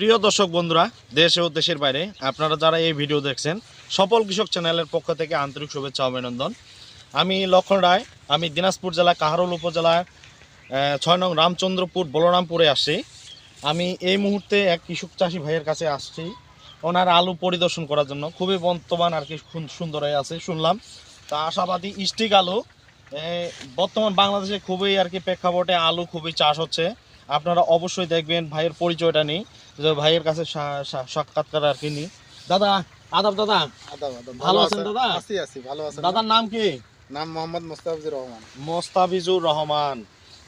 প্রিয় দর্শক বন্ধুরা, দেশে ও দেশের বাইরে আপনারা যারা এই ভিডিও দেখছেন সফল কৃষক চ্যানেলের পক্ষ থেকে আন্তরিক শুভেচ্ছা অভিনন্দন। আমি লক্ষণ রায়, আমি দিনাজপুর জেলা কাহারোল উপজেলার ছয় নং রামচন্দ্রপুর, বলরামপুরে আসছি। আমি এই মুহূর্তে এক কৃষক চাষি ভাইয়ের কাছে আসছি। ওনার আলু পরিদর্শন করার জন্য। খুবই বর্তমান আর কি সুন্দর হয়ে আছে, শুনলাম। তা আশাবাদী স্টিক আলু। বর্তমান বাংলাদেশে খুবই আর কি প্রেক্ষাপটে আলু খুবই চাষ হচ্ছে। আপনারা অবশ্যই দেখবেন ভাইয়ের পরিচয়টা নেই যে ভাইয়ের কাছে সাক্ষাৎকার আর কি নিই দাদা আদাব দাদা। আদাব আদাব। ভালো আছেন দাদা? আছি আছি ভালো আছেন। দাদার নাম কি? নাম মোহাম্মদ মোস্তাফিজুর রহমান। মোস্তাফিজুর রহমান।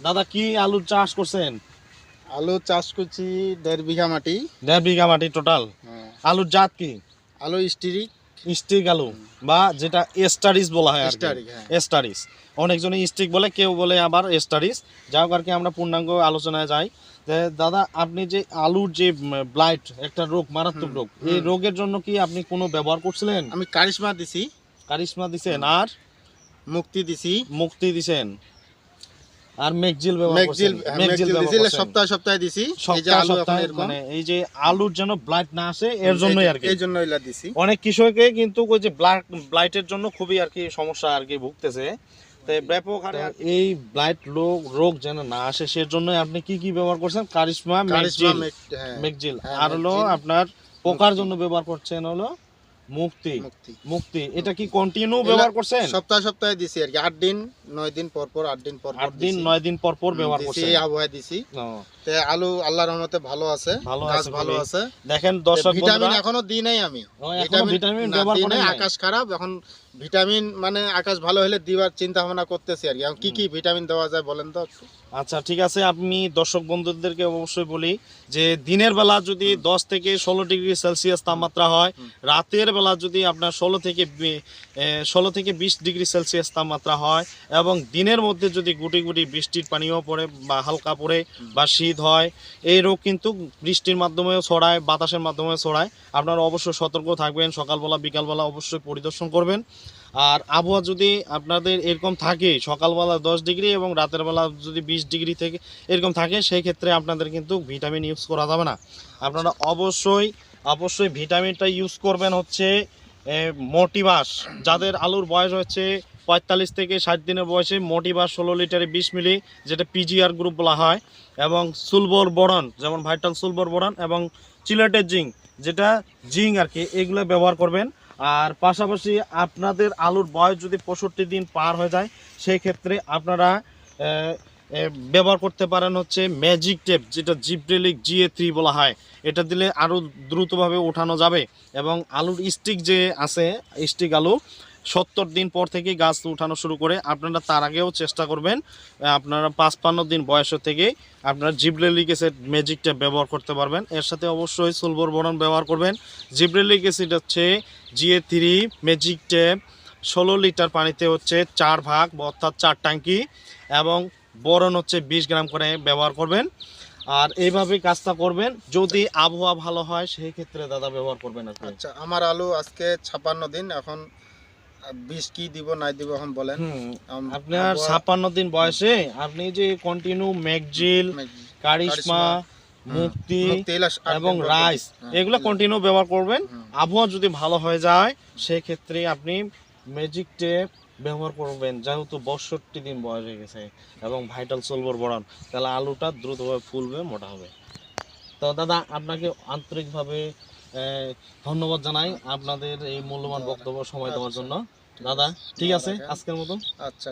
দাদা কি আলুর চাষ করছেন? আলু চাষ করছি দেড় বিঘা মাটি। দেড় বিঘা মাটি টোটাল। হ্যাঁ। আলুর জাত কি? আলু স্টিরিক। স্টিক আলু বা যেটা এস্টারিস বলা হয়। স্টারিক হ্যাঁ। এস্টারিস অনেকজনে স্টিক বলে কেউ বলে আবার এস্টারিস যাই হোক আর কি আমরা পূর্ণাঙ্গ আলোচনায় যাই। দাদা আপনি যে আলুর যে ব্লাইট একটা রোগ মারাত্মক রোগ এই রোগের জন্য কি আপনি কোনো ব্যবহার করছিলেন? আমি কারিশমা দিছি। কারিশমা দিছেন আর? মুক্তি দিছি। মুক্তি দিছেন। আর মেকজিল করছেন। সপ্তাহে সপ্তাহে দিছি। এই যে আলু এখন সপ্তাহে এরকম মানে এই যে আলুর যেন ব্লাইট না আসে এর জন্যই আর কি। এই জন্য এলা দিছি। অনেক কৃষকে কিন্তু ওই যে ব্লাইটের জন্য খুবই আর কি সমস্যা আর কি ভুগতেছে। ব্যাপক হারে এই ব্লাইট রোগ রোগ যেন না আসে সেজন্য আপনি কি কি ব্যবহার করছেন? কারিশমা কারিশমা মেকজিল। হ্যাঁ, মেকজিল। হ্যাঁ, আর হলো আপনার পোকার জন্য ব্যবহার করছেন হলো মুক্তি। মুক্তি। এটা কি কন্টিনিউ ব্যবহার করছেন? সপ্তাহে সপ্তাহে দিছি আর কি। আট দিন নয় দিন পর পর আট দিন পর পর আট দিন দিছি। নয় দিন পর পর ব্যবহার এই আবহাওয়ায় দিছি। তে আলু আল্লাহর রহমতে ভালো আছে গাছ ভালো আছে। দেখেন দর্শক ভিটামিন এখনও দিই নাই আমি। এখনও ভিটামিন ব্যবহার নাই? আকাশ খারাপ। এখন ভিটামিন মানে আকাশ ভালো হলে দিবার চিন্তা ভাবনা করতেছি আর কি। কি কি ভিটামিন দেওয়া যায় বলেন তো? আচ্ছা ঠিক আছে আমি দর্শক বন্ধুদেরকে অবশ্যই বলি যে দিনের বেলা যদি দশ থেকে ষোলো ডিগ্রি সেলসিয়াস তাপমাত্রা হয়। রাতের বেলা যদি আপনার ষোলো থেকে ষোলো থেকে বিশ ডিগ্রি সেলসিয়াস তাপমাত্রা হয় এবং দিনের মধ্যে যদি গুটি গুটি বৃষ্টির পানিও পড়ে বা হালকা পড়ে বা শীত হয় এই রোগ কিন্তু বৃষ্টির মাধ্যমেও ছড়ায় বাতাসের মাধ্যমেও ছড়ায়। আপনারা অবশ্যই সতর্ক থাকবেন সকালবেলা বিকালবেলা অবশ্যই পরিদর্শন করবেন। আর আবহাওয়া যদি আপনাদের এরকম থাকে সকালবেলা দশ ডিগ্রি এবং রাতের বেলা যদি বিশ ডিগ্রি থেকে এরকম থাকে সেই ক্ষেত্রে আপনাদের কিন্তু ভিটামিন ইউজ করা যাবে না। আপনারা অবশ্যই অবশ্যই ভিটামিনটা ইউজ করবেন হচ্ছে এ, মোটিভাস যাদের আলুর বয়স হচ্ছে পঁয়তাল্লিশ থেকে ষাট দিনের বয়সে মোটিভাস ষোলো লিটারে বিশ মিলি যেটা পিজিআর গ্রুপ বলা হয় এবং সুলবর বরণ যেমন ভাইটাল সুলবর বরণ এবং চিলেটের জিঙ্ক যেটা জিঙ্ক আর কি এগুলো ব্যবহার করবেন। আর পাশাপাশি আপনাদের আলুর বয়স যদি পঁয়ষট্টি দিন পার হয়ে যায়, সেই ক্ষেত্রে আপনারা ব্যবহার করতে পারেন হচ্ছে ম্যাজিক টেপ যেটা জিপ্রেলিক জিএ থ্রি বলা হয়। এটা দিলে আরও দ্রুতভাবে ওঠানো যাবে এবং আলুর স্টিক যে আছে স্টিক আলু সত্তর দিন পর থেকে গাছ উঠানো শুরু করে। আপনারা তার আগেও চেষ্টা করবেন আপনারা পাঁচপান্ন দিন বয়স থেকে আপনারা জিব্রেলিক অ্যাসিড ম্যাজিক টেপ ব্যবহার করতে পারবেন। এর সাথে অবশ্যই সুলবর বরণ ব্যবহার করবেন। জিব্রেলিক অ্যাসিড হচ্ছে জিএ থ্রি ম্যাজিক টেপ ষোলো লিটার পানিতে হচ্ছে চার ভাগ অর্থাৎ চার ট্যাঙ্কি এবং বরণ হচ্ছে বিশ গ্রাম করে ব্যবহার করবেন। আর এইভাবে কাজটা করবেন, যদি আবহাওয়া ভালো হয়, সেই ক্ষেত্রে দাদা ব্যবহার করবেন আচ্ছা আমার আলু আজকে ছাপান্ন দিন, এখন বিষ কি দিব নাই দিব এখন বলেন। আপনার আবহাওয়া- ছাপ্পান্ন দিন বয়সে আপনি যে কন্টিনিউ ম্যাকজিল কারিশমা মুক্তি এবং রাইস। হ্যাঁ, এগুলো কন্টিনিউ ব্যবহার করবেন। আবহাওয়া যদি ভালো হয়ে যায় সেই ক্ষেত্রে আপনি ম্যাজিক টেপ ব্যবহার করবেন যেহেতু বষট্টি দিন বয়স হয়ে গেছে এবং ভাইটাল সোলভর বড়ান তাহলে আলুটা দ্রুতভাবে ফুলবে মোটা হবে। তো দাদা আপনাকে আন্তরিকভাবে ধন্যবাদ জানাই আপনাদের এই মূল্যবান বক্তব্য সময় দেওয়ার জন্য। দাদা ঠিক আছে? আজকের মতন। আচ্ছা